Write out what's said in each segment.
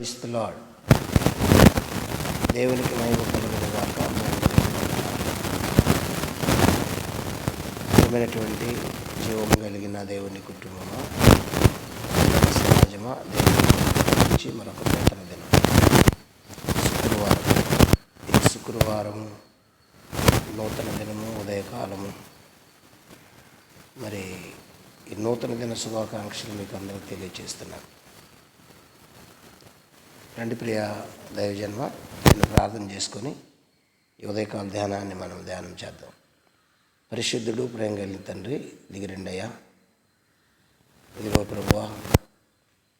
క్రీస్తు లాడ్ దేవునికి మహిమ కలిగినటువంటి గాక కలిగిన దేవుని కుటుంబమా సమాజమా దేవుని గురించి మరొక నూతన దినం. శుక్రవారం. ఈ శుక్రవారము నూతన దినము ఉదయకాలము. మరి ఈ నూతన దిన శుభాకాంక్షలు మీకు అందరికీ తెలియజేస్తున్నాను రండి ప్రియ దైవజన్మ నేను ప్రార్థన చేసుకొని ఈ ఉదయకాల ధ్యానాన్ని మనం ధ్యానం చేద్దాం. పరిశుద్ధుడు ప్రేమ కలిగిన తండ్రి దిగిరండయ్యా ఇదిగో ప్రభు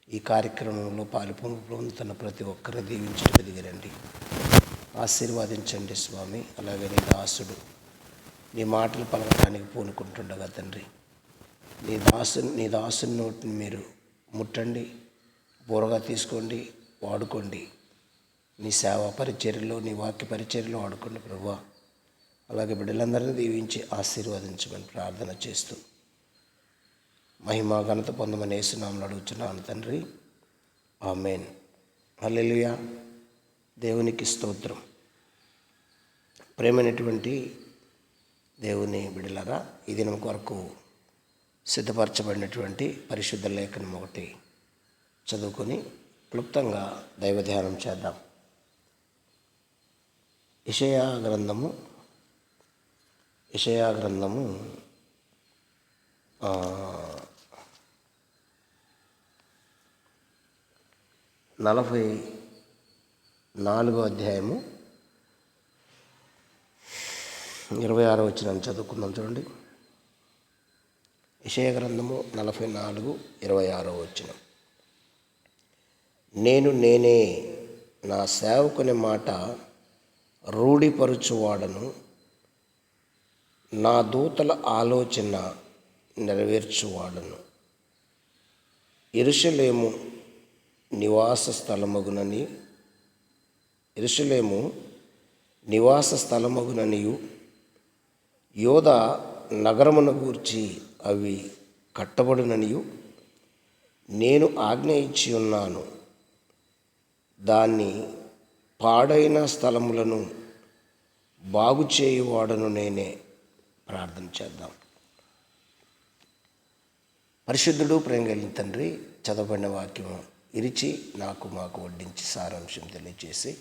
ఈ కార్యక్రమంలో పాలు పొందుతున్న ప్రతి ఒక్కరు దీవించడానికి దిగిరండి ఆశీర్వాదించండి స్వామి అలాగే నీ దాసుడు. నీ మాటలు పలకడానికి పూనుకుంటుండగా తండ్రి నీ దాసు నీ దాసుని నోటిని మీరు ముట్టండి బోరగా తీసుకోండి వాడుకోండి. నీ సేవ పరిచర్యలో నీ వాక్య పరిచర్యలో వాడుకోండి ప్రభా అలాగే బిడ్డలందరినీ దీవించి ఆశీర్వదించమని ప్రార్థన చేస్తూ మహిమా ఘనత పొందమని వేసునామలు అడుగుతున్నాను తండ్రి. ఆమెన్. అల్లెలుయా దేవునికి స్తోత్రం. ప్రేమైనటువంటి దేవుని బిడలరా ఈ దినం కొరకు సిద్ధపరచబడినటువంటి పరిశుద్ధ లేఖనం ఒకటి చదువుకొని క్లుప్తంగా దైవ ధ్యానం చేద్దాం. ఇషయా గ్రంథము ఇషయా గ్రంథము నలభై నాలుగో అధ్యాయము ఇరవై ఆరో వచ్చిన చదువుకుందాం చూడండి. విషయ గ్రంథము నలభై నాలుగు ఇరవై ఆరో వచ్చినాం. నేను నేనే నా సేవకుని మాట రూఢిపరుచువాడను. నా దూతల ఆలోచన నెరవేర్చువాడను. ఇరుషలేము నివాస స్థలమగునని ఇరుషలేము నివాస స్థలమగుననియు. యోధ నగరమును గూర్చి అవి కట్టబడుననియు. నేను ఆజ్ఞ ఇచ్చి ఉన్నాను దాన్ని పాడైన స్థలములను బాగు చేయువాడను నేనే ప్రార్థన చేద్దాం. పరిశుద్ధుడు ప్రేమ కలిగిన తండ్రి చదవబడిన వాక్యం ఇరిచి నాకు మాకు వడ్డించి సారాంశం తెలియజేసి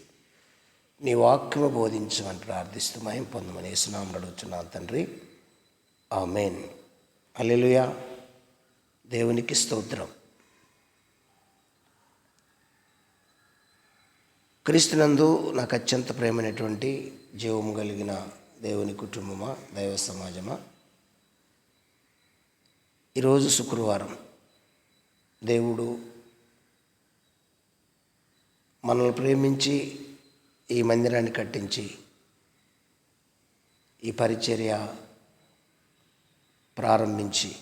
నీ వాక్యము బోధించమని ప్రార్థిస్తూ మయం పొందమని యేసునామం అడుగుతున్నాను తండ్రి. ఆమెన్. అల్లెలుయా దేవునికి స్తోత్రం. క్రీస్తునందు నాకు అత్యంత ప్రేమైనటువంటి జీవము కలిగిన దేవుని కుటుంబమా దైవ సమాజమా? ఈరోజు శుక్రవారం. దేవుడు మనల్ని ప్రేమించి ఈ మందిరాన్ని కట్టించి ఈ పరిచర్య ప్రారంభించి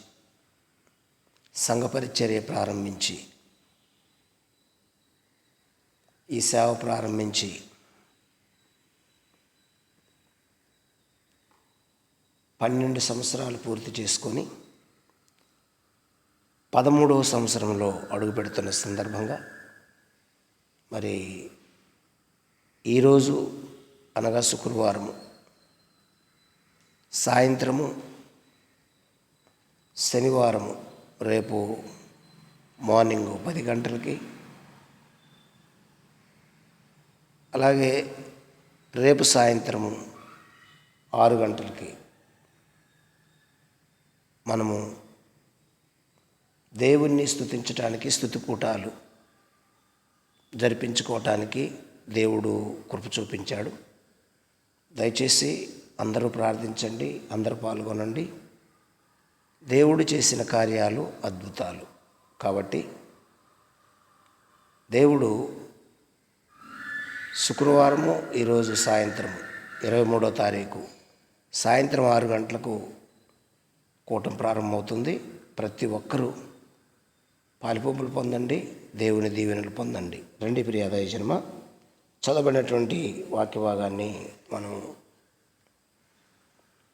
సంఘ పరిచర్య ప్రారంభించి ఈ సేవ ప్రారంభించి. పన్నెండు సంవత్సరాలు పూర్తి చేసుకొని పదమూడవ సంవత్సరంలో అడుగుపెడుతున్న సందర్భంగా మరి ఈరోజు అనగా శుక్రవారము సాయంత్రము శనివారము రేపు మార్నింగ్ పది గంటలకి అలాగే రేపు సాయంత్రము ఆరు గంటలకి మనము దేవుణ్ణి స్థుతించటానికి స్థుతికూటాలు జరిపించుకోవటానికి దేవుడు కృప చూపించాడు. దయచేసి అందరూ ప్రార్థించండి అందరూ పాల్గొనండి. దేవుడు చేసిన కార్యాలు అద్భుతాలు. కాబట్టి దేవుడు శుక్రవారము ఈరోజు సాయంత్రం ఇరవై మూడో తారీఖు. సాయంత్రం ఆరు గంటలకు కూటం ప్రారంభమవుతుంది. ప్రతి ఒక్కరూ పాలిపంపులు పొందండి దేవుని దీవెనలు పొందండి. రండి ప్రియాదాయ జన్మ. చదవబడినటువంటి వాక్య భాగాన్ని మనం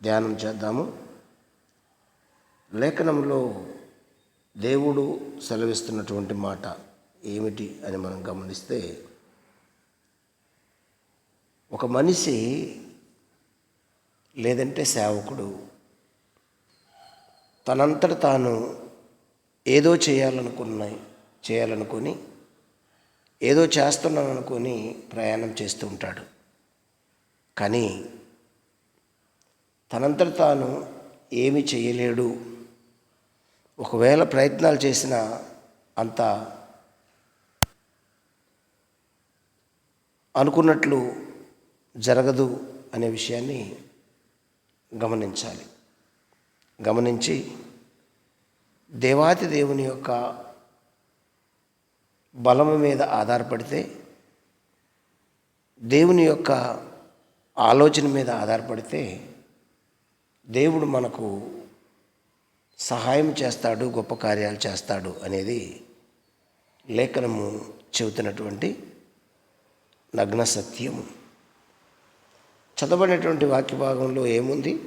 ధ్యానం చేద్దాము. లేఖనంలో దేవుడు సెలవిస్తున్నటువంటి మాట ఏమిటి అని మనం గమనిస్తే ఒక మనిషి లేదంటే సేవకుడు తనంతట తాను ఏదో చేయాలనుకున్నాయి చేయాలనుకొని ఏదో చేస్తున్నాను అనుకొని ప్రయాణం చేస్తూ ఉంటాడు. కానీ తనంతట తాను ఏమి చేయలేడు. ఒకవేళ ప్రయత్నాలు చేసినా అంత అనుకున్నట్లు జరగదు అనే విషయాన్ని గమనించాలి. గమనించి దేవాతి దేవుని యొక్క బలము మీద ఆధారపడితే దేవుని యొక్క ఆలోచన మీద ఆధారపడితే దేవుడు మనకు సహాయం చేస్తాడు గొప్ప కార్యాలు చేస్తాడు అనేది లేఖనము చెబుతున్నటువంటి నగ్న సత్యము. చదవబడినటువంటి వాక్య భాగంలో ఏముంది?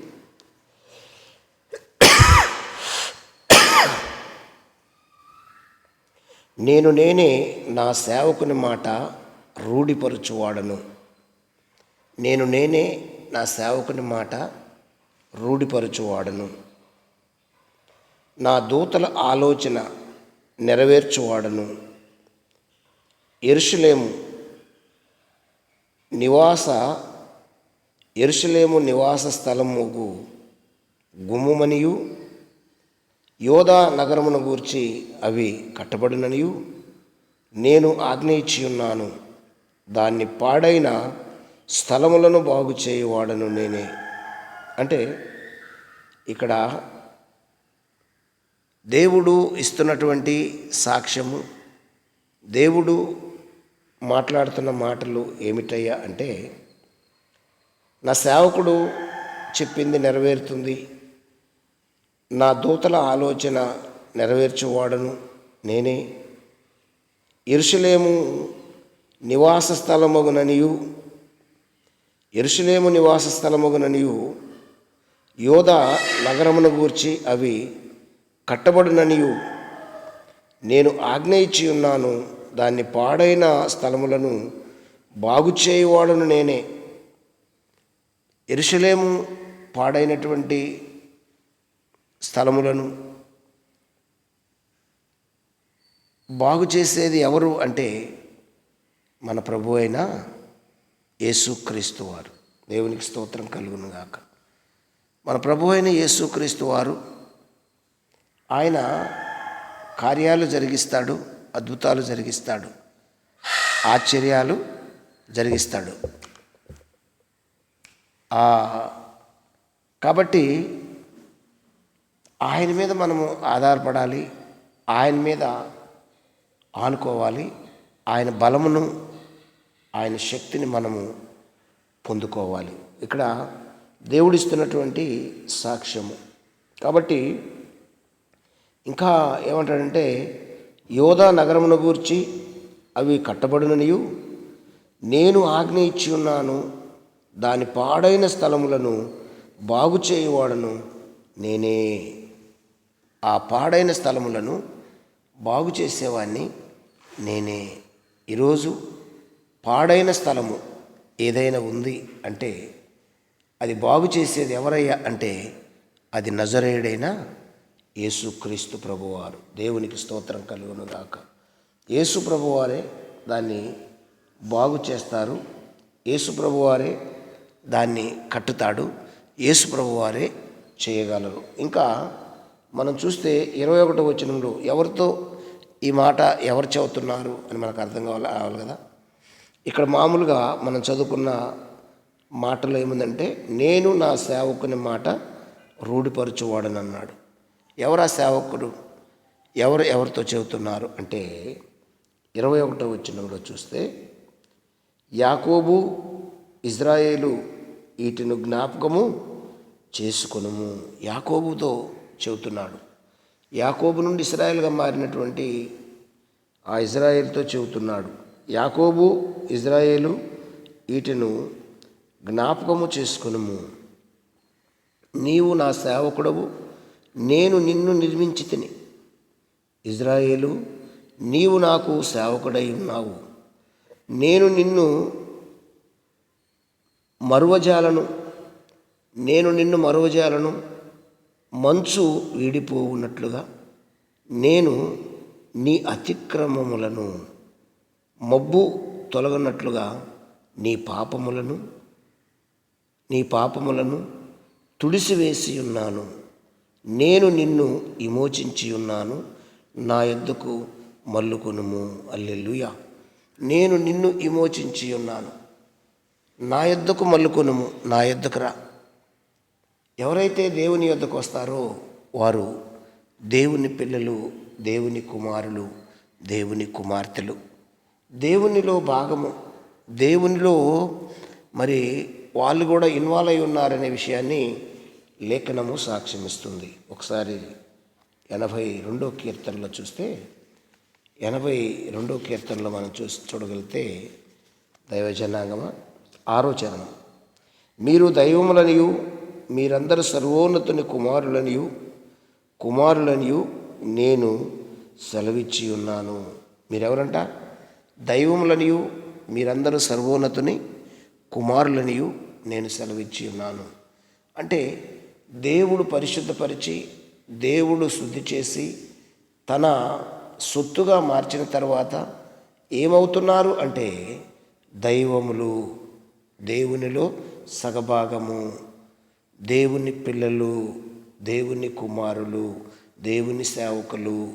నేను నేనే నా సేవకుని మాట రూఢిపరచువాడను. నేను నేనే నా సేవకుని మాట రూఢిపరచువాడను. నా దూతల ఆలోచన నెరవేర్చువాడను. ఎరుషులేము నివాస ఎరుషలేము నివాస స్థలముగు గుమ్ముమనియు యోధా నగరమును గూర్చి అవి కట్టబడిననియు. నేను ఆజ్ఞ ఇచ్చి ఉన్నాను దాన్ని పాడైన స్థలములను బాగు చేయువాడను నేనే. అంటే ఇక్కడ దేవుడు ఇస్తున్నటువంటి సాక్ష్యము దేవుడు మాట్లాడుతున్న మాటలు ఏమిటయ్యా అంటే నా సేవకుడు చెప్పింది నెరవేరుతుంది. నా దూతల ఆలోచన నెరవేర్చువాడను నేనే. ఇరుషులేము నివాస స్థలమగుననియు ఎరుషులేము నివాస స్థలమగుననియు యోధ నగరమును గూర్చి అవి కట్టబడుననియు. నేను ఆజ్ఞ ఇచ్చి ఉన్నాను దాన్ని పాడైన స్థలములను బాగు చేయువాడను నేనే. ఎరుషలేము పాడైనటువంటి స్థలములను బాగు చేసేది ఎవరు అంటే మన ప్రభు అయిన యేసుక్రీస్తు వారు. దేవునికి స్తోత్రం కలుగునుగాక మన ప్రభు అయిన యేసుక్రీస్తు వారు ఆయన కార్యాలు జరిగిస్తాడు అద్భుతాలు జరిగిస్తాడు ఆశ్చర్యాలు జరిగిస్తాడు. కాబట్టి ఆయన మీద మనము ఆధారపడాలి ఆయన మీద ఆనుకోవాలి ఆయన బలమును ఆయన శక్తిని మనము పొందుకోవాలి. ఇక్కడ దేవుడిస్తున్నటువంటి సాక్ష్యము. కాబట్టి ఇంకా ఏమంటాడంటే యోధా నగరమును గూర్చి అవి కట్టబడిననియు నేను ఆజ్ఞ ఇచ్చి ఉన్నాను దాని పాడైన స్థలములను బాగు చేయువాడను నేనే. ఆ పాడైన స్థలములను బాగు చేసేవాడిని నేనే. ఈరోజు పాడైన స్థలము ఏదైనా ఉంది అంటే అది బాగు చేసేది ఎవరయ్యా అంటే అది నజరేయుడైన యేసుక్రీస్తు ప్రభువారు. దేవునికి స్తోత్రం కలుగును గాక యేసు ప్రభువారే దాన్ని బాగు చేస్తారు. యేసు ప్రభువారే దాన్ని కట్టుతాడు. యేసుప్రభు వారే చేయగలరు. ఇంకా మనం చూస్తే ఇరవై ఒకటో వచ్చినంలో ఎవరితో ఈ మాట ఎవరు చెబుతున్నారు అని మనకు అర్థం కావాలి? కావాలి కదా? ఇక్కడ మామూలుగా మనం చదువుకున్న మాటలో ఏముందంటే నేను నా సేవకుని మాట రూఢిపరచువాడని అన్నాడు. ఎవరు ఆ సేవకుడు? ఎవరు ఎవరితో చెబుతున్నారు? అంటే ఇరవై ఒకటో వచ్చినంలో చూస్తే యాకోబు ఇజ్రాయేలు వీటిని జ్ఞాపకము చేసుకునుము. యాకోబుతో చెబుతున్నాడు. యాకోబు నుండి ఇస్రాయల్గా మారినటువంటి ఆ ఇజ్రాయేల్తో చెబుతున్నాడు. యాకోబు ఇజ్రాయేలు వీటిను జ్ఞాపకము చేసుకునుము. నీవు నా సేవకుడవు నేను నిన్ను నిర్మించి తిని ఇజ్రాయేలు నీవు నాకు సేవకుడై ఉన్నావు. నేను నిన్ను మరువజాలను నేను నిన్ను మరువజాలను మంచు వీడిపోవున్నట్లుగా నేను నీ అతిక్రమములను మబ్బు తొలగనట్లుగా నీ పాపములను నీ పాపములను తుడిసివేసి ఉన్నాను. నేను నిన్ను విమోచించి ఉన్నాను. నా ఎద్దుకు మల్లుకొనుము అల్లెలుయ నేను నిన్ను విమోచించి ఉన్నాను. నా యొద్దకు మల్లుకొనుము నా యొద్దకు రా. ఎవరైతే దేవుని యొద్దకు వస్తారో వారు దేవుని పిల్లలు దేవుని కుమారులు దేవుని కుమార్తెలు. దేవునిలో భాగము దేవునిలో మరి వాళ్ళు కూడా ఇన్వాల్వ్ అయి ఉన్నారనే విషయాన్ని లేఖనము సాక్ష్యమిస్తుంది. ఒకసారి ఎనభై రెండో కీర్తనలో చూస్తే ఎనభై రెండో కీర్తనలో మనం చూసి చూడగలిగితే దైవజనాంగమ? ఆరో చరణం మీరు దైవములనియు మీరందరూ సర్వోన్నతుని కుమారులనియు కుమారులనియు నేను సెలవిచ్చి ఉన్నాను. మీరెవరంట? దైవములనియు మీరందరూ సర్వోన్నతుని కుమారులనియు నేను సెలవిచ్చి ఉన్నాను. అంటే దేవుడు పరిశుద్ధపరిచి దేవుడు శుద్ధి చేసి తన సొత్తుగా మార్చిన తర్వాత ఏమవుతున్నారు అంటే దైవములు. దేవునిలో సగభాగము. దేవుని పిల్లలు దేవుని కుమారులు దేవుని సేవకులు.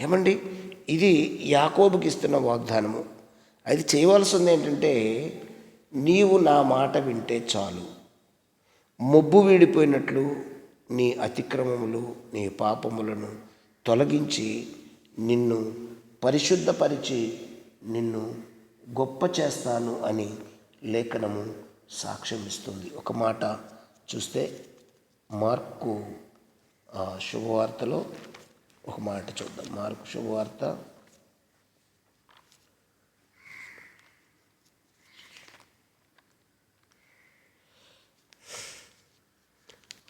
ఏమండి? ఇది యాకోబుకి ఇస్తున్న వాగ్దానము. అది చేయవలసింది ఏంటంటే నీవు నా మాట వింటే చాలు. మొబ్బు వీడిపోయినట్లు నీ అతిక్రమములు నీ పాపములను తొలగించి నిన్ను పరిశుద్ధపరిచి నిన్ను గొప్ప చేస్తాను అని లేఖనము సాక్ష్యం ఇస్తుంది ఒక మాట చూస్తే మార్కు శుభవార్తలో ఒక మాట చూద్దాం. మార్కు శుభవార్త.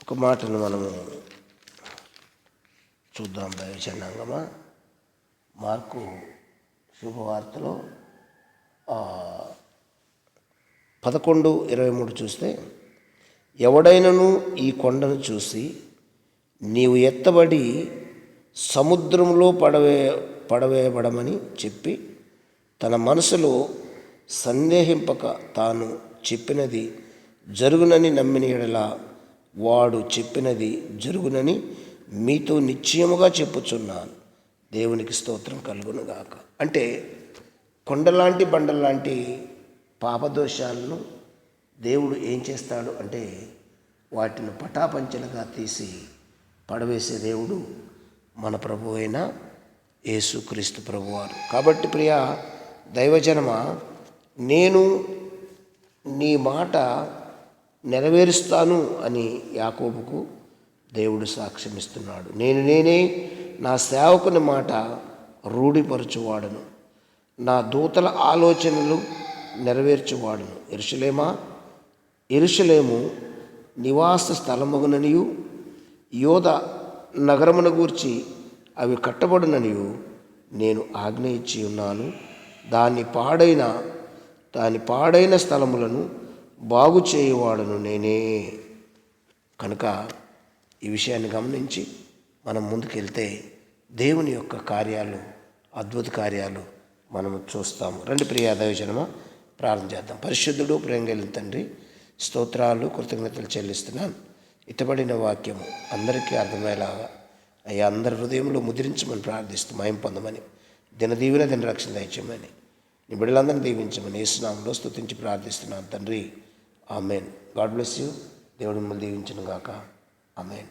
ఒక మాటను మనము చూద్దాం దయచండంగమా మార్కు శుభవార్తలో పదకొండు ఇరవై మూడు చూస్తే ఎవడైనను ఈ కొండను చూసి నీవు ఎత్తబడి సముద్రంలో పడవే పడవేయబడమని చెప్పి తన మనసులో సందేహింపక తాను చెప్పినది జరుగునని నమ్మిన ఎడలా వాడు చెప్పినది జరుగునని మీతో నిశ్చయముగా చెప్పుచున్నాను. దేవునికి స్తోత్రం కలుగునుగాక. అంటే కొండలాంటి బండలాంటి పాపదోషాలను దేవుడు ఏం చేస్తాడు అంటే వాటిని పటాపంచలుగా తీసి పడవేసే దేవుడు మన ప్రభు అయిన యేసుక్రీస్తు ప్రభువారు. కాబట్టి ప్రియ దైవజనమ నేను నీ మాట నెరవేరుస్తాను అని యాకోబుకు దేవుడు సాక్ష్యమిస్తున్నాడు. నేను నేనే నా సేవకుని మాట రూఢిపరచువాడను. నా దూతల ఆలోచనలు నెరవేర్చువాడును. ఎరుషలేమా? ఎరుషలేము నివాస స్థలమగుననియు యోధ నగరమున గూర్చి అవి కట్టబడుననియు నేను ఆజ్ఞ ఇచ్చి ఉన్నాను. దాన్ని పాడైన దాని పాడైన స్థలములను బాగు చేయవాడను నేనే. కనుక ఈ విషయాన్ని గమనించి మనం ముందుకెళ్తే దేవుని యొక్క కార్యాలు అద్భుత కార్యాలు మనం చూస్తాము. రెండు ప్రియ జనమా ప్రార్థన చేద్దాం. పరిశుద్ధుడు ప్రేంగలి తండ్రి స్తోత్రాలు కృతజ్ఞతలు చెల్లిస్తున్నాను ఇతబడిన వాక్యము అందరికీ అర్థమయ్యేలాగా. అయ్యా అందరి హృదయంలో ముద్రించమని ప్రార్థిస్తూ మయం పొందమని దినదీవిన దిన రక్షణ దయచేయమని నీ బిడ్డలందరినీ దీవించమని యేసునామంలో స్తుతించి ప్రార్థిస్తున్నాను తండ్రి. ఆమెన్. God bless you. దేవుడు మిమ్మల్ని దీవించను గాక. ఆమెన్.